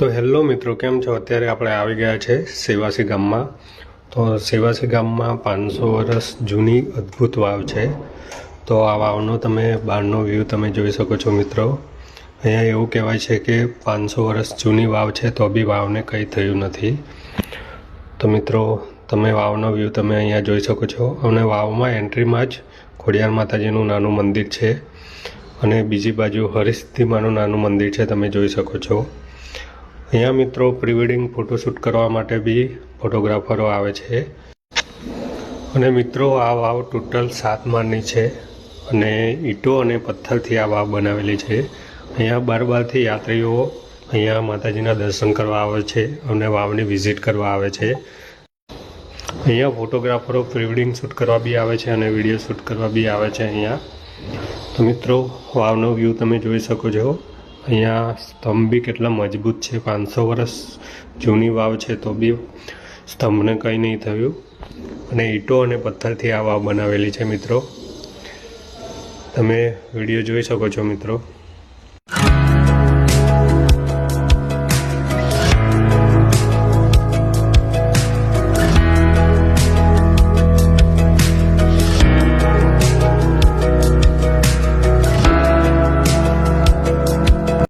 તો હેલો મિત્રો, કેમ છો? અત્યારે આપણે આવી ગયા છે સેવાસી ગામમાં. તો સેવાસી ગામમાં પાંચસો વર્ષ જૂની અદ્ભુત વાવ છે. તો આ વાવનો તમે બહારનો વ્યૂ તમે જોઈ શકો છો મિત્રો. અહીંયા એવું કહેવાય છે કે પાંચસો વર્ષ જૂની વાવ છે, તો બી વાવને કંઈ થયું નથી. તો મિત્રો, તમે વાવનો વ્યૂ તમે અહીંયા જોઈ શકો છો. અને વાવમાં એન્ટ્રીમાં જ ખોડિયાર માતાજીનું નાનું મંદિર છે. અને બીજી બાજુ હરિસિદ્ધિમાનું નાનું મંદિર છે, તમે જોઈ શકો છો. અહીંયા મિત્રો પ્રિવેડિંગ ફોટોશૂટ કરવા માટે બી ફોટોગ્રાફરો આવે છે. અને મિત્રો, આ વાવ ટોટલ સાત માળની છે અને ઈંટો અને પથ્થરથી આ વાવ બનાવેલી છે. અહીંયા બાર બારથી યાત્રીઓ અહીંયા માતાજીના દર્શન કરવા આવે છે અને વાવની વિઝિટ કરવા આવે છે. અહીંયા ફોટોગ્રાફરો પ્રિવેડિંગ શૂટ કરવા બી આવે છે અને વીડિયો શૂટ કરવા બી આવે છે અહીંયા. તો મિત્રો, વાવનો વ્યૂ તમે જોઈ શકો છો. અહીંયા સ્તંભ બી કેટલા મજબૂત છે, પાંચસો વર્ષ જૂની વાવ છે તો બી સ્તંભને કંઈ નહીં થયું. અને ઈંટો અને પથ્થરથી આ વાવ બનાવેલી છે મિત્રો. તમે વીડિયો જોઈ શકો છો મિત્રો.